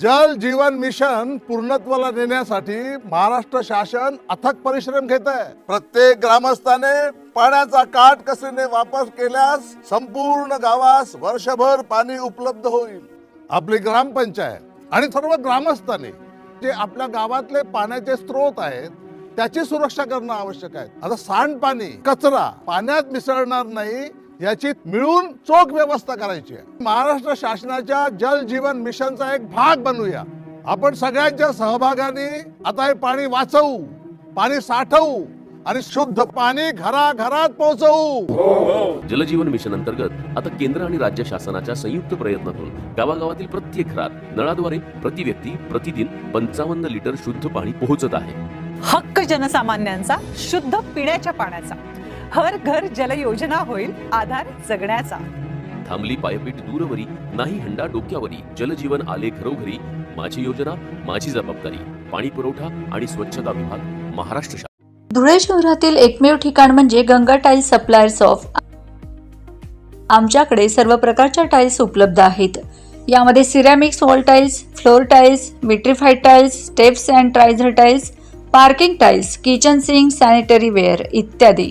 जल जीवन मिशन पूर्णत्वाला नेण्यासाठी महाराष्ट्र शासन अथक परिश्रम घेत आहे. प्रत्येक ग्रामस्थाने पाण्याचा काट कसेने वापर केल्यास संपूर्ण गावास वर्षभर पाणी उपलब्ध होईल. आपली ग्रामपंचायत आणि सर्व ग्रामस्थांनी जे आपल्या गावातले पाण्याचे स्रोत आहेत त्याची सुरक्षा करणं आवश्यक आहे. आता सांडपाणी कचरा पाण्यात मिसळणार नाही याची मिळून चोख व्यवस्था करायची आहे. महाराष्ट्र शासनाच्या जल जीवन मिशनचा एक भाग बनूया आपण सगळ्यांच्या सहभागाने आता हे पाणी वाचवू पाणी साठवू आणि शुद्ध पाणी घराघरात पोहोचवू. जलजीवन मिशन अंतर्गत आता केंद्र आणि राज्य शासनाच्या संयुक्त प्रयत्नातून गावागावातील प्रत्येक घरात नळाद्वारे प्रति व्यक्ती प्रतिदिन पंचावन्न लिटर शुद्ध पाणी पोहोचत आहे. हक्क जनसामान्यांचा शुद्ध पिण्याच्या पाण्याचा. हर घर जल योजना होईल आधार जगण्याचा. थांबली पायपीट दूरवरी नाही हंडा डोक्यावरी. जलजीवन आले घरोघरी. माझी योजना माझी जबाबदारी. पाणी पुरवठा आणि स्वच्छता विभाग महाराष्ट्र धुळे शहरातील एकमेव ठिकाण म्हणजे गंगा टाईल्स सप्लायर्स ऑफ आमच्याकडे सर्व प्रकारच्या टाईल्स उपलब्ध आहेत. यामध्ये ceramics wall tiles floor tiles vitrified tiles steps and riser tiles parking tiles kitchen sink sanitary ware इत्यादी.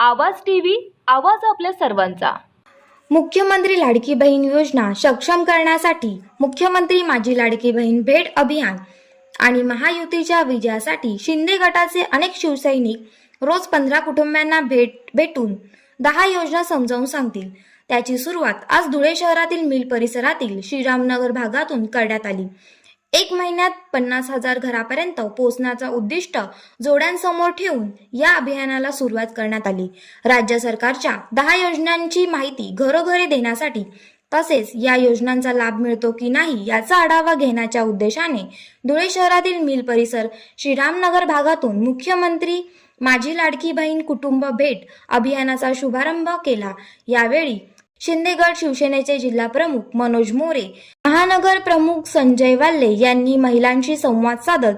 Awaaz T V आवाज आपल्या सर्वांचा. मुख्यमंत्री लाडकी बहीण योजना सक्षम करण्यासाठी मुख्यमंत्री माझी लाडकी बहीण भेट अभियान आणि महायुतीच्या विजयासाठी शिंदे गटाचे अनेक शिवसैनिक रोज पंधरा कुटुंबांना भेट भेटून दहा योजना समजावून सांगतील. त्याची सुरुवात आज धुळे शहरातील मिल परिसरातील श्रीरामनगर भागातून करण्यात आली. एक महिन्यात पन्नास हजार घरापर्यंत पोहोचण्याचा उद्दिष्ट जोड्यांसमोर ठेवून या अभियानाला सुरुवात करण्यात आली. राज्य सरकारच्या दहा योजनांची माहिती घरोघरी देण्यासाठी तसेच या योजनांचा लाभ मिळतो की नाही याचा आढावा घेण्याच्या उद्देशाने धुळे शहरातील मिल परिसर श्रीरामनगर भागातून मुख्यमंत्री माझी लाडकी बहीण कुटुंब भेट अभियानाचा शुभारंभ केला. यावेळी शिंदेगड शिवसेनेचे जिल्हा प्रमुख मनोज मोरे महानगर प्रमुख संजय वाल्ले यांनी महिलांशी संवाद साधत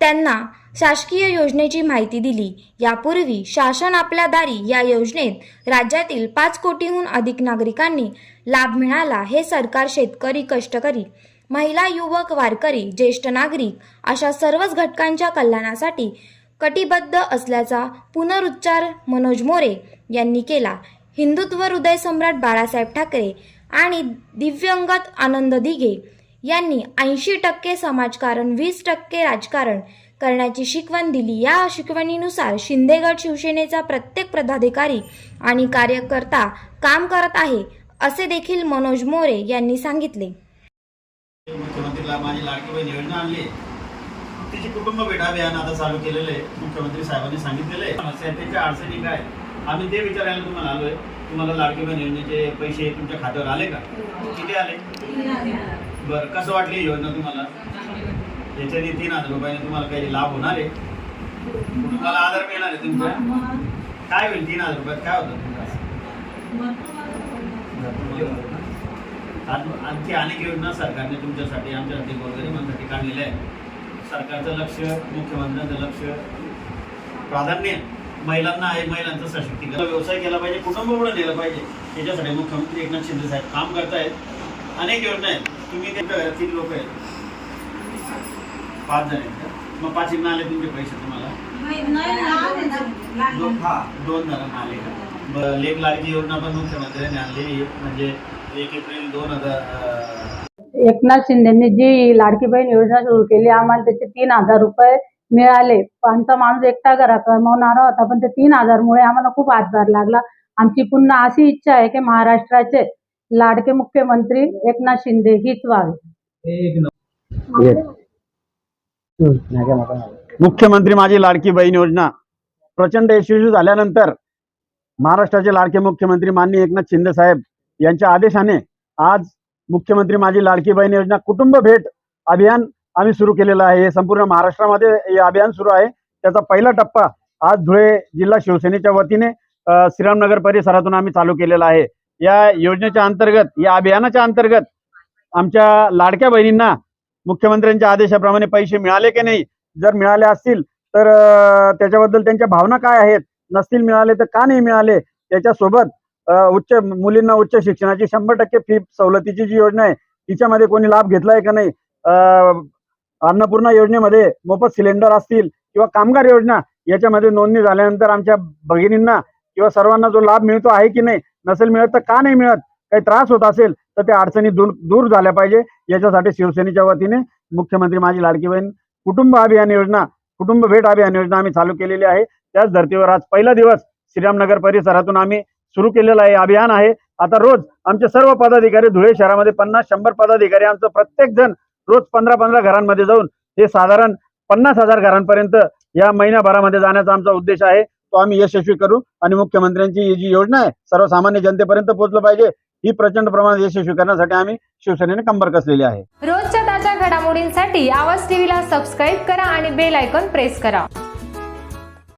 त्यांना शासकीय योजनेची माहिती दिली. यापूर्वी शासन आपल्या दारी या योजनेत राज्यातील पाच कोटीहून अधिक नागरिकांनी लाभ मिळाला हे सरकार शेतकरी कष्टकरी महिला युवक वारकरी ज्येष्ठ नागरिक अशा सर्वच घटकांच्या कल्याणासाठी कटिबद्ध असल्याचा पुनरुच्चार मनोज मोरे यांनी केला. हिंदुत्व हृदय सम्राट बाळासाहेब ठाकरे आणि दिव्यंगत आनंद दिघे यांनी ऐंशी टक्के समाजकारण वीस टक्के राजकारण करण्याची शिकवण दिली. या शिकवणीनुसार शिंदेगड शिवसेनेचा प्रत्येक पदाधिकारी आणि कार्यकर्ता काम करत आहे असे देखील मनोज मोरे यांनी सांगितले. मुख्यमंत्रीला माझी लाडकी बहीण योजना आणली. कुटुंब अभियान आता चालू मुख्यमंत्री साहेबांनी सांगितलेले समस्या अडचणी काय? आम्ही ते विचारायला तुम्हाला आलोय. तुम्हाला लाडकी बहीण योजनेचे पैसे तुमच्या खात्यावर आले का? किती आले? बरं कसं वाटली ही योजना तुम्हाला? याच्याने तीन हजार रुपयाने तुम्हाला काही लाभ होणार आहे? तुम्हाला आधार मिळणार आहे तुमच्या काय होईल तीन हजार रुपयात? काय होतं तुमचं? आणखी अनेक योजना सरकारने तुमच्यासाठी आमच्यासाठी गोरगरिबांसाठी काढलेल्या आहे सरकारचं लक्ष मुख्यमंत्र्यांचं लक्ष प्राधान्य महिलांना आहे महिलांचं सशक्तीकरण. व्यवसाय केला पाहिजे कुटुंब पुढे नेलं पाहिजे. त्याच्यासाठी मुख्यमंत्री एकनाथ शिंदे साहेब काम करतायत. अनेक योजना आहेत. तुम्ही ते किती लोक आहेत. पाच जण आहेत का? मग पाच आले तुमचे पैसे तुम्हाला? दोन. दोन. जणांना आले का? लेख लाडकी योजना पण मुख्यमंत्र्यांनी आणलेली. म्हणजे एक एप्रिल दोन हजार एकनाथ शिंदेनी जी लाडकी बहीण योजना सुरू केली आम्हाला त्याचे तीन हजार रुपये मिळाले. आमचा माणूस एकटा घरा कमवणारा होता. पण ते तीन हजार मुळे आम्हाला खूप हातभार लागला. आमची पुन्हा अशी इच्छा आहे की महाराष्ट्राचे लाडके मुख्यमंत्री एकनाथ शिंदे हीच व्हावे. मुख्यमंत्री माझी लाडकी बहीण योजना प्रचंड यशस्वी झाल्यानंतर महाराष्ट्राचे लाडके मुख्यमंत्री माननीय एकनाथ शिंदे साहेब यांच्या आदेशाने आज मुख्यमंत्री माझी लाडकी बहीण योजना कुटुंब भेट अभियान आम्ही सुरू केलेलं आहे. हे संपूर्ण महाराष्ट्रामध्ये हे अभियान सुरू आहे. त्याचा पहिला टप्पा आज धुळे जिल्हा शिवसेनेच्या वतीने श्रीरामनगर परिसरातून आम्ही चालू केलेला आहे. या योजनेच्या अंतर्गत या अभियानाच्या अंतर्गत आमच्या लाडक्या बहिणींना मुख्यमंत्र्यांच्या आदेशाप्रमाणे पैसे मिळाले की नाही? जर मिळाले असतील तर त्याच्याबद्दल त्यांच्या भावना काय आहेत? नसतील मिळाले तर का नाही मिळाले? त्याच्यासोबत उच्च मुलींना उच्च शिक्षणाची शंभर टक्के फी सवलतीची जी योजना आहे तिच्यामध्ये कोणी लाभ घेतलाय का नाही? अन्नपूर्णा योजनेमध्ये मोफत सिलेंडर असतील किंवा कामगार योजना याच्यामध्ये नोंदणी झाल्यानंतर आमच्या भगिनींना किंवा सर्वांना जो लाभ मिळतो आहे की नाही नसेल मिळत तर का नाही मिळत काही त्रास होत असेल तर त्या अडचणी दूर दूर झाल्या पाहिजे. याच्यासाठी शिवसेनेच्या वतीने मुख्यमंत्री माझी लाडकी बहीण कुटुंब अभियान योजना कुटुंब भेट अभियान योजना आम्ही चालू केलेली आहे. त्याच धर्तीवर आज पहिला दिवस श्रीरामनगर परिसरातून आम्ही सुरू केलेलं आहे अभियान आहे. आता रोज आमचे सर्व पदाधिकारी धुळे शहरामध्ये पन्नास शंभर पदाधिकारी आमचं प्रत्येक जण रोज पंधरा पंधरा घरांमध्ये जाऊन हे साधारण पन्नास हजार घरांपर्यंत या महिन्याभरामध्ये जाण्याचा आमचा उद्देश आहे. तो आम्ही यशस्वी करू आणि मुख्यमंत्र्यांची ही जी योजना आहे सर्वसामान्य जनतेपर्यंत पोहोचलं पाहिजे ही प्रचंड प्रमाणात यशस्वी करण्यासाठी आम्ही शिवसेनेने कंबर कसलेली आहे. रोजच्या ताज्या घडामोडींसाठी आवाज टीव्हीला सबस्क्राईब करा आणि बेल आयकॉन प्रेस करा.